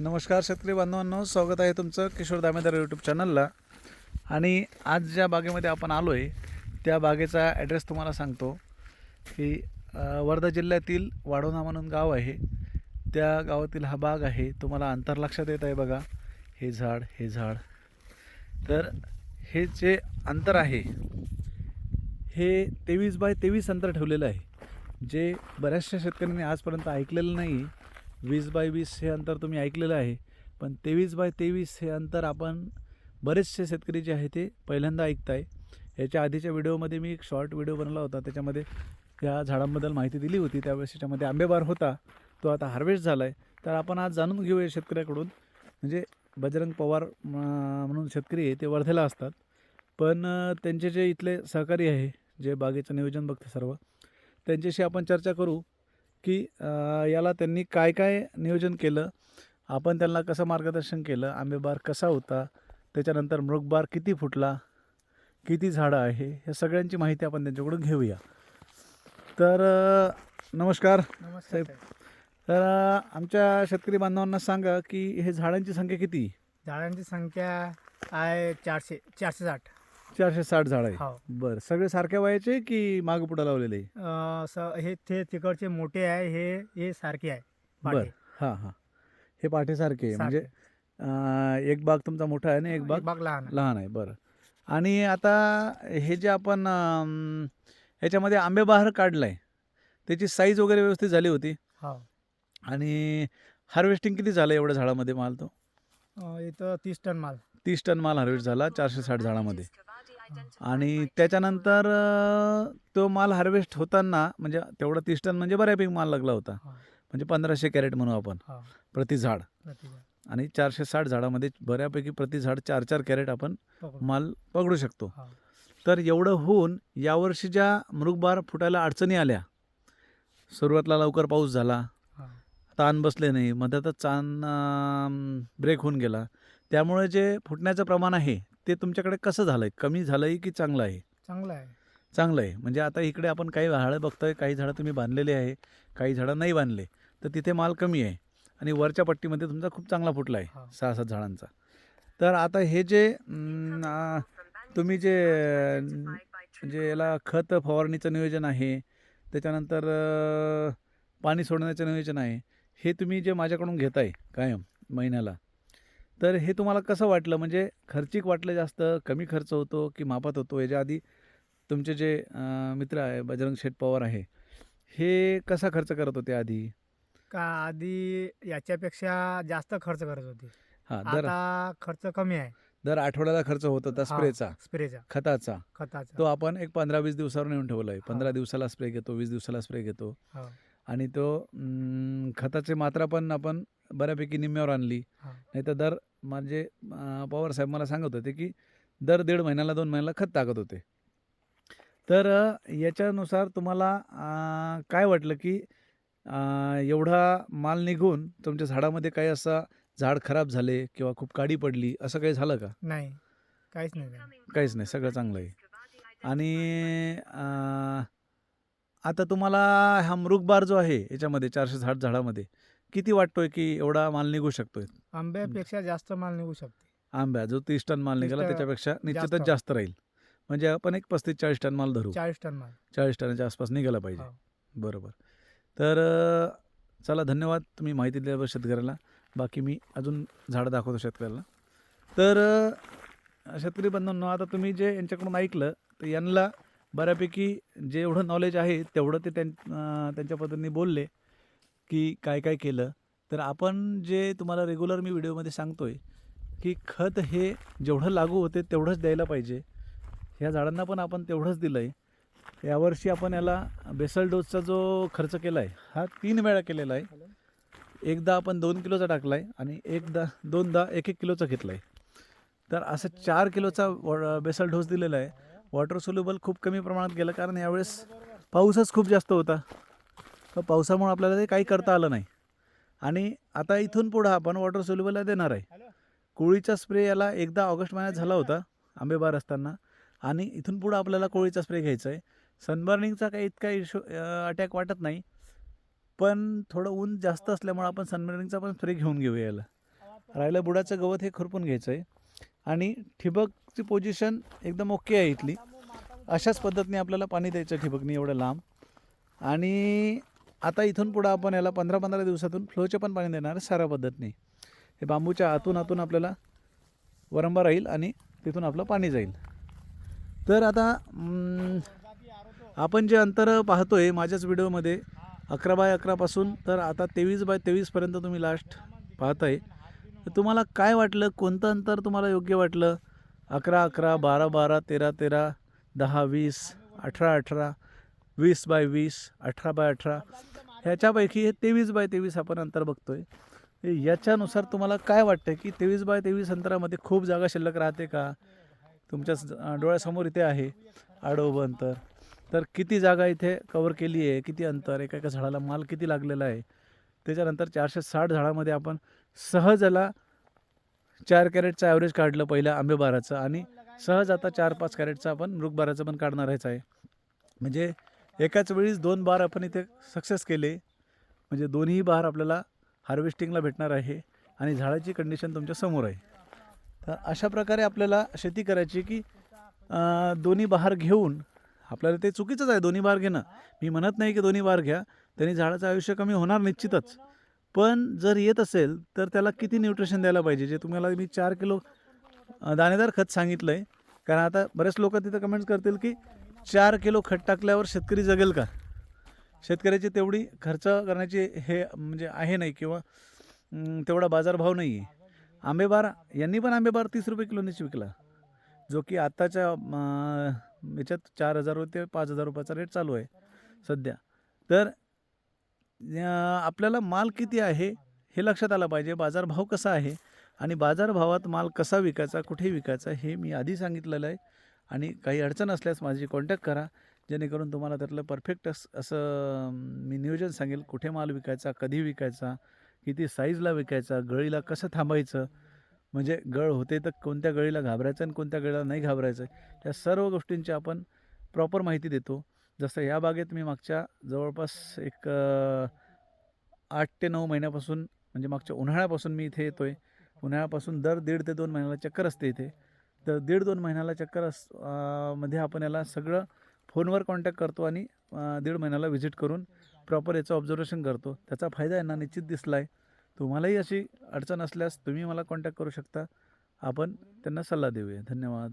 नमस्कार शेतकरी बांधवांनो स्वागत आहे तुमचं किशोर दामेदार यूट्यूब चॅनलला आणि आज ज्या बागेमध्ये आपण आलो आहे त्या बागेचा ॲड्रेस तुम्हाला सांगतो की वर्धा जिल्ह्यातील वाढोणा म्हणून गाव आहे. त्या गावातील हा बाग आहे. तुम्हाला अंतर लक्षात येत आहे बघा. हे झाड हे झाड. तर हे जे अंतर आहे हे तेवीस बाय तेवीस अंतर ठेवलेलं आहे. जे बऱ्याचशा शेतकऱ्यांनी आजपर्यंत ऐकलेलं नाही वीस बाय वीस हे अंतर तुम्ही ऐकलेलं आहे. पण तेवीस बाय तेवीस हे अंतर आपण बरेचसे शेतकरी जे आहे ते पहिल्यांदा ऐकताय. याच्या आधीच्या व्हिडिओमध्ये मी एक शॉर्ट व्हिडिओ बनवला होता. त्याच्यामध्ये या झाडांबद्दल माहिती दिली होती. त्यावेळेस त्याच्यामध्ये आंबेबार होता. तो आता हार्वेस्ट झाला आहे तर आपण आज जाणून घेऊया शेतकऱ्याकडून. म्हणजे बजरंग पवार म्हणून शेतकरी आहे ते वर्धेला असतात. पण त्यांचे जे इथले सहकारी आहे जे बागेचं नियोजन बघते सर्व त्यांच्याशी आपण चर्चा करू. की याला त्यांनी काय काय नियोजन केलं? आपण त्यांना कसं मार्गदर्शन केलं? आंबेबार कसा होता? त्याच्यानंतर मृगबार किती फुटला? किती झाडं आहे? या सगळ्यांची माहिती आपण त्यांच्याकडून घेऊया. तर नमस्कार. नमस्कार साहेब. तर आमच्या शेतकरी बांधवांना सांगा की हे झाडांची संख्या किती? झाडांची संख्या आहे चारशे चारशे साठ. चारशे साठ झाड आहे हो. बरं सगळे सारख्या वयाचे की मागं पुढं लावलेले अं, स- हे ते तिकडचे मोठे आहे हे हे सारखे आहे बरं पाटे. हां. हां हे पाठीसारखे आहे म्हणजे सारखे. अं, एक बाग तुमचा मोठा आहे आणि एक बाग? बाग लहान आहे. लहान आहे बरं. आणि आता हे जे आपण अं, ह्याच्यामध्ये आंबेबहार काढलं आहे त्याची साईज वगैरे व्यवस्थित झाली होती. हो. आणि हार्वेस्टिंग किती झालं एवढ्या झाडामध्ये माल तो? अं, इथं तीस टन माल. तीस टन माल हार्वेस्ट झाला चारशे साठ झाडामध्ये. आणि त्याच्यानंतर अं, तो माल हार्वेस्ट होताना म्हणजे तेवढा तीस टन म्हणजे बऱ्यापैकी माल लागला होता. हो. म्हणजे पंधराशे कॅरेट म्हणू आपण. हो. प्रति झाड. प्रतिभा. आणि चारशे साठ झाडामध्ये बऱ्यापैकी प्रति झाड चार चार कॅरेट आपण पकडू. माल पकडू शकतो. हो. तर एवढं होऊन यावर्षी ज्या मृगबार फुटायला अडचणी आल्या सुरुवातला लवकर पाऊस झाला. हो. ताण बसले नाही. मध्यातच चान ब्रेक होऊन गेला. त्यामुळे जे फुटण्याचं प्रमाण आहे ते तुमच्याकडे कसं झालं आहे कमी झालं आहे की चांगलं आहे? चांगलं आहे. चांगलं आहे. म्हणजे आता इकडे आपण काही झाडं बघतोय काही झाडं तुम्ही बांधलेले आहे काही झाडं नाही बांधले तर तिथे माल कमी आहे आणि वरच्या पट्टीमध्ये तुमचा खूप चांगला फुटला आहे हो. सहा सात झाडांचा. तर आता हे जे अं, आ, तुम्ही जे अं, म्हणजे याला खत फवारणीचं नियोजन आहे त्याच्यानंतर अं, पाणी सोडण्याचं नियोजन आहे हे तुम्ही जे माझ्याकडून घेताय कायम महिन्याला तर हे तुम्हाला कसं वाटलं? म्हणजे खर्चिक वाटलं जास्त कमी खर्च होतो की मापात होतो? याच्या आधी तुमचे जे मित्र आहे बजरंग शेठ पवार आहे हे कसा खर्च करत होते आधी? का आधी याच्यापेक्षा जास्त खर्च करत होते. हां दर आता खर्च कमी आहे. दर आठवड्याला खर्च होत होता स्प्रेचा. स्प्रेचा. खताचा. खताचा. तो आपण एक पंधरा वीस दिवसावर नेऊन ठेवला आहे. पंधरा दिवसाला स्प्रे घेतो वीस दिवसाला स्प्रे घेतो. हो. आणि तो खताची मात्रा पण आपण बऱ्यापैकी निम्म्यावर आणली. नाही तर दर म्हणजे अं, पवार साहेब मला सांगत होते की दर दीड महिन्याला दोन महिन्याला खत टाकत होते. तर याच्यानुसार तुम्हाला काय वाटलं की एवढा माल निघून तुमच्या झाडामध्ये काही असा झाड खराब झाले किंवा खूप काडी पडली असं काही झालं का? नाही काहीच नाही. काहीच नाही सगळं चांगलं आहे. आणि आता तुम्हाला हा मृगबार जो आहे याच्यामध्ये चारशे साठ झाडामध्ये किती वाटतोय की एवढा माल निघू शकतोय? आंब्यापेक्षा जास्त माल निघू शकते. आंब्या जो तीस टन माल 30 निघाला टन त्याच्यापेक्षा निश्चितच जास्त. जास्त राहील. म्हणजे आपण एक पस्तीस चाळीस टन माल धरू. चाळीस टन माल. चाळीस टनाच्या आसपास निघाला पाहिजे. हो. बरोबर. तर अं, चला धन्यवाद तुम्ही माहिती दिल्याबद्दल शेतकऱ्याला. बाकी मी अजून झाडं दाखवतो शेतकऱ्याला. तर अं, शेतकरी बंधूंनो आता तुम्ही जे यांच्याकडून ऐकलं तर यांना बऱ्यापैकी जे एवढं नॉलेज आहे तेवढं ते त्यां अं, त्यांच्या पद्धतीने बोलले. की काय काय केलं. तर आपण जे तुम्हाला रेग्युलर मी व्हिडिओमध्ये सांगतोय की खत हे जेवढं लागू होते तेवढंच द्यायला पाहिजे. ह्या झाडांना पण आपण तेवढंच दिलं आहे यावर्षी आपण याला बेसल डोसचा जो खर्च केला आहे हा तीन वेळा केलेला आहे. एकदा आपण दोन किलोचा टाकला आहे आणि एकदा दोनदा एक एक किलोचा घेतला आहे तर असं चार किलोचा वॉ- बेसल डोस दिलेला आहे. वॉटर सोल्युबल खूप कमी प्रमाणात गेलं कारण यावेळेस पाऊसच खूप जास्त होता. पावसामुळे आपल्याला ते काही करता आलं नाही. आणि आता इथून पुढं आपण वॉटर सोल्युबलला देणार आहे. कोळीचा स्प्रे याला एकदा ऑगस्ट महिन्यात झाला होता आंबेबार असताना. आणि इथून पुढं आपल्याला कोळीचा स्प्रे घ्यायचा आहे. सनबर्निंगचा काही इतका इशू अटॅक वाटत नाही. पण थोडं ऊन जास्त असल्यामुळे आपण सनबर्निंगचा पण स्प्रे घेऊन घेऊया याला. राहिलं बुडाचं गवत हे खुरपून घ्यायचं आहे. आणि ठिबकची पोझिशन एकदम ओके आहे इथली. अशाच पद्धतीने आपल्याला पाणी द्यायचं ठिबकनी एवढं लांब. आणि आता इथून पुढं आपण याला पंधरा पंधरा दिवसातून फ्लोचे पण पाणी देणार सारा साऱ्या पद्धतीने. हे बांबूच्या आतून आतून आपल्याला वरंबा राहील आणि तिथून आपलं पाणी जाईल. तर आता आपण जे अंतर पाहतो आहे माझ्याच व्हिडिओमध्ये अकरा बाय अकरापासून तर आता तेवीस बाय तेवीसपर्यंत तुम्ही लास्ट पाहताय. तर तुम्हाला काय वाटलं? कोणतं अंतर तुम्हाला योग्य वाटलं? अकरा अकरा बारा बारा तेरा तेरा दहा वीस अठरा अठरा वीस बाय वीस अठरा बाय अठरा ह्याच्यापैकी हे तेवीस बाय तेवीस आपण अंतर बघतो आहे याच्यानुसार तुम्हाला काय वाटतं की तेवीस बाय तेवीस अंतरामध्ये खूप जागा शिल्लक राहते का? तुमच्या डोळ्यासमोर इथे आहे आडोबं अंतर. तर किती जागा इथे कवर केली आहे? किती अंतर? एका एका झाडाला माल किती लागलेला आहे? त्याच्यानंतर चारशे साठ झाडामध्ये आपण सहजाला चार कॅरेटचं ॲव्हरेज काढलं पहिल्या आंबेबाराचं आणि सहज आता चार पाच कॅरेटचं आपण मृगबाराचं पण काढणार आहेच आहे. म्हणजे एकाच वेळीच दोन बार आपण इथे सक्सेस केले. म्हणजे दोन्ही बार आपल्याला हार्वेस्टिंगला भेटणार आहे आणि झाडाची कंडिशन तुमच्यासमोर आहे. तर अशा प्रकारे आपल्याला शेती करायची की दोन्ही बहार घेऊन आपल्याला ते चुकीचंच आहे दोन्ही बार घेणं. मी म्हणत नाही की दोन्ही बार घ्या त्यांनी झाडाचं आयुष्य कमी होणार निश्चितच. पण जर येत असेल तर त्याला किती न्यूट्रिशन द्यायला पाहिजे? जे तुम्हाला मी चार किलो दाणेदार खत सांगितलं आहे कारण आता बरेच लोक तिथं कमेंट्स करतील की चार किलो खत टाकल्यावर शेतकरी जगेल का? शेतकऱ्याची तेवढी खर्च करण्याची हे म्हणजे आहे नाही किंवा तेवढा बाजारभाव नाही आहे आंबेबार यांनी पण आंबेबार तीस रुपये किलोनीच विकला. जो की आत्ताच्या याच्यात चार हजार ते पाच हजार रुपयाचा रेट चालू आहे सध्या. तर आपल्याला माल किती आहे हे लक्षात आलं पाहिजे. बाजारभाव कसा आहे आणि बाजारभावात माल कसा विकायचा कुठे विकायचा हे मी आधी सांगितलेलं आहे. आणि काही अडचण असल्यास माझी कॉन्टॅक्ट करा जेणेकरून तुम्हाला त्यातलं परफेक्ट अस असं मी नियोजन सांगेल कुठे माल विकायचा कधी विकायचा किती साईजला विकायचा गळीला कसं थांबायचं म्हणजे गळ होते तर कोणत्या गळीला घाबरायचं आणि कोणत्या गळीला नाही घाबरायचं या सर्व गोष्टींची आपण प्रॉपर माहिती देतो. जसं या बागेत मी मागच्या जवळपास एक आठ ते नऊ महिन्यापासून म्हणजे मागच्या उन्हाळ्यापासून मी इथे येतो आहे उन्हाळ्यापासून दर दीड ते दोन महिन्याला चक्कर असते इथे. तर दीड दोन महिन्याला चक्कर असमध्ये आपण याला सगळं फोनवर कॉन्टॅक्ट करतो आणि दीड महिन्याला व्हिजिट करून प्रॉपर याचं ऑब्झर्वेशन करतो. त्याचा फायदा यांना निश्चित दिसला आहे तुम्हालाही अशी अडचण असल्यास तुम्ही मला कॉन्टॅक्ट करू शकता. आपण त्यांना सल्ला देऊया. धन्यवाद.